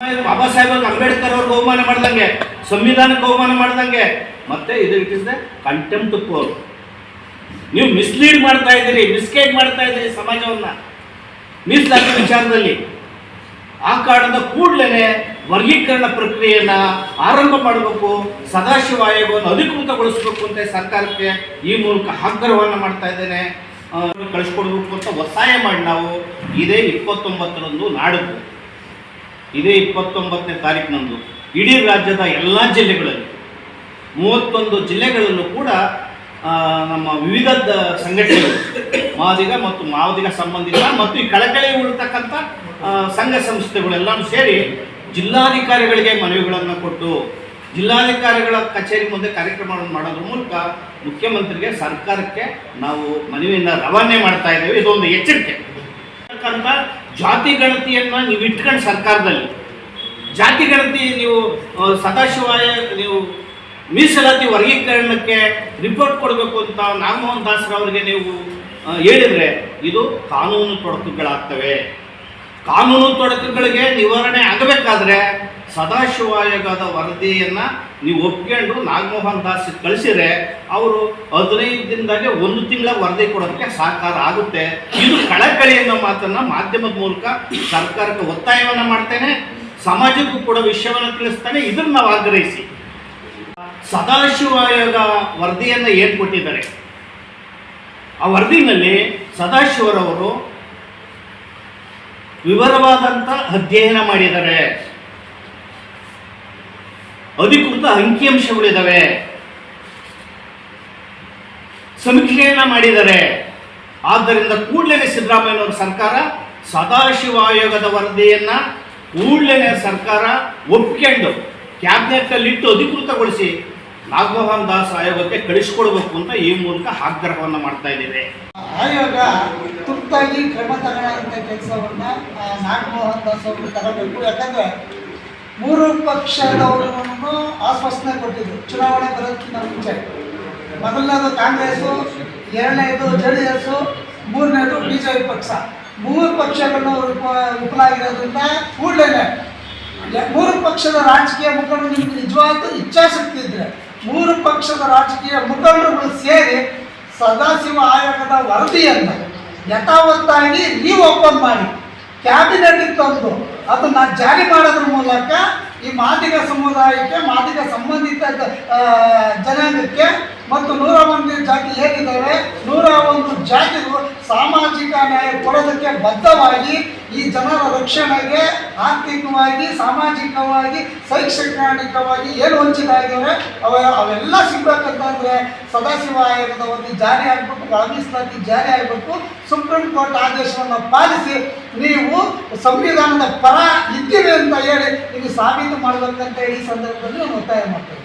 ಬಾಬಾ ಸಾಹೇಬ್ ಅಂಬೇಡ್ಕರ್ ಅವ್ರಿಗೆ ಅವಮಾನ ಮಾಡ್ದಂಗೆ, ಸಂವಿಧಾನಕ್ಕೆ ಅವಮಾನ ಮಾಡ್ದಂಗೆ. ಮತ್ತೆ ಇದು ಕಂಟೆಂಪ್ಟ್ ಪೋರ್ ನೀವು ಮಿಸ್ಲೀಡ್ ಮಾಡ್ತಾ ಇದ್ದೀರಿ ಮಿಸ್ಗೈಡ್ ಮಾಡ್ತಾ ಇದ್ದೀರಿ ಸಮಾಜವನ್ನ. ಮೀಸಲಾತಿ ವಿಚಾರದಲ್ಲಿ. ಆ ಕಾರಣದ ಕೂಡಲೇ ವರ್ಗೀಕರಣ ಪ್ರಕ್ರಿಯೆಯನ್ನ ಆರಂಭ ಮಾಡಬೇಕು ಸದಾಶಿವ ಆಯೋಗವನ್ನು ಅಧಿಕೃತಗೊಳಿಸಬೇಕು ಅಂತ ಸರ್ಕಾರಕ್ಕೆ ಈ ಮೂಲಕ ಆಗ್ರಹವನ್ನು ಮಾಡ್ತಾ ಇದ್ದೇನೆ. ಕಳಿಸ್ಕೊಡ್ಬೇಕು ಅಂತ ಒತ್ತಾಯ ಮಾಡಿ ನಾವು ಇದೇ ಇಪ್ಪತ್ತೊಂಬತ್ತರಂದು ನಾಡಿದ್ದು. ಇದೇ ಇಪ್ಪತ್ತೊಂಬತ್ತನೇ ತಾರೀಕಿನಂದು ಇಡೀ ರಾಜ್ಯದ ಎಲ್ಲ ಜಿಲ್ಲೆಗಳಲ್ಲಿ ಮೂವತ್ತೊಂದು ಜಿಲ್ಲೆಗಳಲ್ಲೂ ಕೂಡ ನಮ್ಮ ವಿವಿಧ ಸಂಘಟನೆಗಳು, ಮಾದಿಗ ಮತ್ತು ಮಾವದಿಗ ಸಂಬಂಧಿತ ಮತ್ತು ಈ ಕಳಕಳಿ ಉಳಿತಕ್ಕಂಥ ಸಂಘ ಸಂಸ್ಥೆಗಳೆಲ್ಲನೂ ಸೇರಿ ಜಿಲ್ಲಾಧಿಕಾರಿಗಳಿಗೆ ಮನವಿಗಳನ್ನು ಕೊಟ್ಟು, ಜಿಲ್ಲಾಧಿಕಾರಿಗಳ ಕಚೇರಿ ಮುಂದೆ ಕಾರ್ಯಕ್ರಮಗಳನ್ನು ಮಾಡೋದ್ರ ಮೂಲಕ ಮುಖ್ಯಮಂತ್ರಿಗೆ, ಸರ್ಕಾರಕ್ಕೆ ನಾವು ಮನವಿಯಿಂದ ರವಾನೆ ಮಾಡ್ತಾ ಇದ್ದೇವೆ. ಇದೊಂದು ಎಚ್ಚರಿಕೆ. ಜಾತಿ ಗಣತಿಯನ್ನ ನೀವು ಇಟ್ಕೊಂಡು ಸರ್ಕಾರದಲ್ಲಿ. ಜಾತಿ ಗಣತಿ ನೀವು ಸದಾಶಿವಾಯ ನೀವು ಮೀಸಲಾತಿ ವರ್ಗೀಕರಣಕ್ಕೆ ರಿಪೋರ್ಟ್ ಕೊಡಬೇಕು ಅಂತ ನಾಗಮೋಹನ್ ದಾಸರವರಿಗೆ ನೀವು ಹೇಳಿದ್ರೆ ಇದು ಕಾನೂನು ತೊಡಕುಗಳಾಗ್ತವೆ. ಕಾನೂನು ತೊಡಕುಗಳಿಗೆ ನಿವಾರಣೆ ಆಗಬೇಕಾದ್ರೆ ಸದಾಶಿವ ಆಯೋಗದ ವರದಿಯನ್ನು ನೀವು ಒಪ್ಕೊಂಡು ನಾಗಮೋಹನ್ ದಾಸ್ ಕಳಿಸಿದ್ರೆ ಅವರು ಹದಿನೈದು ದಿನದಾಗೆ ಒಂದು ತಿಂಗಳ ವರದಿ ಕೊಡೋದಕ್ಕೆ ಸಹಕಾರ ಆಗುತ್ತೆ. ಇದು ಕಳಕಳಿ ಅನ್ನೋ ಮಾತನ್ನು ಮಾಧ್ಯಮದ ಮೂಲಕ ಸರ್ಕಾರಕ್ಕೆ ಒತ್ತಾಯವನ್ನು ಮಾಡ್ತೇನೆ. ಸಮಾಜಕ್ಕೂ ಕೂಡ ವಿಷಯವನ್ನು ತಿಳಿಸ್ತಾನೆ. ಇದನ್ನು ನಾವು ಆಗ್ರಹಿಸಿ. ಸದಾಶಿವ ಆಯೋಗ ವರದಿಯನ್ನು ಏನು ಕೊಟ್ಟಿದ್ದಾರೆ? ಆ ವರದಿನಲ್ಲಿ ಸದಾಶಿವರವರು ವಿವರವಾದಂಥ ಅಧ್ಯಯನ ಮಾಡಿದ್ದಾರೆ. ಅಧಿಕೃತ ಅಂಕಿಅಂಶಗಳಿದ್ದಾವೆ ಸಮೀಕ್ಷೆಯನ್ನ ಮಾಡಿದ್ದಾರೆ. ಆದ್ದರಿಂದ ಕೂಡಲೇ ಸಿದ್ದರಾಮಯ್ಯನವರ ಸರ್ಕಾರ ಸದಾಶಿವ ಆಯೋಗದ ವರದಿಯನ್ನ ಕೂಡಲೇ ಸರ್ಕಾರ ಒಪ್ಕೊಂಡು ಕ್ಯಾಬಿನೆಟ್ನಲ್ಲಿ ಇಟ್ಟು ಅಧಿಕೃತಗೊಳಿಸಿ ನಾಗಮೋಹನ್ ದಾಸ್ ಆಯೋಗಕ್ಕೆ ಕಳಿಸ್ಕೊಡ್ಬೇಕು ಅಂತ ಈ ಮೂಲಕ ಆಗ್ರಹವನ್ನು ಮಾಡ್ತಾ ಇದ್ದೇವೆ. ಆಯೋಗ ತುರ್ತಾಗಿ ಕ್ರಮ ತಗೊಳ್ಳೋಂಥ ಕೆಲಸವನ್ನು ನಾಗಮೋಹನ್ ದಾಸ್ ಅವರು ತಗೋಬೇಕು ಯಾಕಂದ್ರೆ ಮೂರು ಪಕ್ಷದವರನ್ನು ಆಶ್ವಾಸನೆ ಕೊಟ್ಟಿದ್ರು. ಚುನಾವಣೆ ಬರೋದಕ್ಕಿಂತ ಮುಂಚೆ. ಮೊದಲನೇದು ಕಾಂಗ್ರೆಸ್ಸು, ಎರಡನೇದು ಜೆ ಡಿ ಎಸ್ಸು ಮೂರನೇದು ಬಿ ಜೆ ಪಿ ಪಕ್ಷ. ಮೂರು ಪಕ್ಷಗಳನ್ನು ವಿಪ ವಿಫಲಾಗಿರೋದ್ರಿಂದ ಕೂಡಲೇ ಮೂರು ಪಕ್ಷದ ರಾಜಕೀಯ ಮುಖಂಡರು ನಿಮ್ಗೆ ನಿಜವಾದ ಇಚ್ಛಾಶಕ್ತಿ ಇದ್ರೆ, ಮೂರು ಪಕ್ಷದ ರಾಜಕೀಯ ಮುಖಂಡರುಗಳು ಸೇರಿ ಸದಾಶಿವ ಆಯೋಗದ ವರದಿಯನ್ನು ಯಥಾವತ್ತಾಗಿ ನೀವು ಓಪನ್ ಮಾಡಿ. ಕ್ಯಾಬಿನೆಟ್ಗೆ ತಂದು ಅದನ್ನು ಜಾರಿ ಮಾಡೋದ್ರ ಮೂಲಕ ಈ ಮಾದಿಗ ಸಮುದಾಯಕ್ಕೆ ಮಾದಿಗ ಸಂಬಂಧಿತ ಜನಾಂಗಕ್ಕೆ ಮತ್ತು ನೂರ ಒಂದು ಜಾತಿ ಏನಿದ್ದಾವೆ ನೂರ ಒಂದು ಜಾತಿಗಳು ಸಾಮಾಜಿಕ ನ್ಯಾಯ ಕೊಡೋದಕ್ಕೆ ಬದ್ಧವಾಗಿ ಈ ಜನರ ರಕ್ಷಣೆಗೆ ಆರ್ಥಿಕವಾಗಿ, ಸಾಮಾಜಿಕವಾಗಿ, ಶೈಕ್ಷಣಿಕವಾಗಿ ಏನು ವಂಚಿತ ಅವ ಅವೆಲ್ಲ ಸಿಗ್ಬೇಕಂತಂದ್ರೆ ಸದಾಶಿವ ಆಯೋಗದ ಒಂದು ಜಾರಿ ಆಗಬೇಕು ಮೀಸಲಾತಿ ಜಾರಿ ಆಗಬೇಕು, ಸುಪ್ರೀಂ ಕೋರ್ಟ್ ಆದೇಶವನ್ನು ಪಾಲಿಸಿ ನೀವು ಸಂವಿಧಾನದ ಪರ ಇದ್ದೀವಿ ಅಂತ ಹೇಳಿ ನೀವು ಸಾಬೀತು ಮಾಡಬೇಕಂತ ಈ ಸಂದರ್ಭದಲ್ಲಿ ಒತ್ತಾಯ ಮಾಡ್ತೇವೆ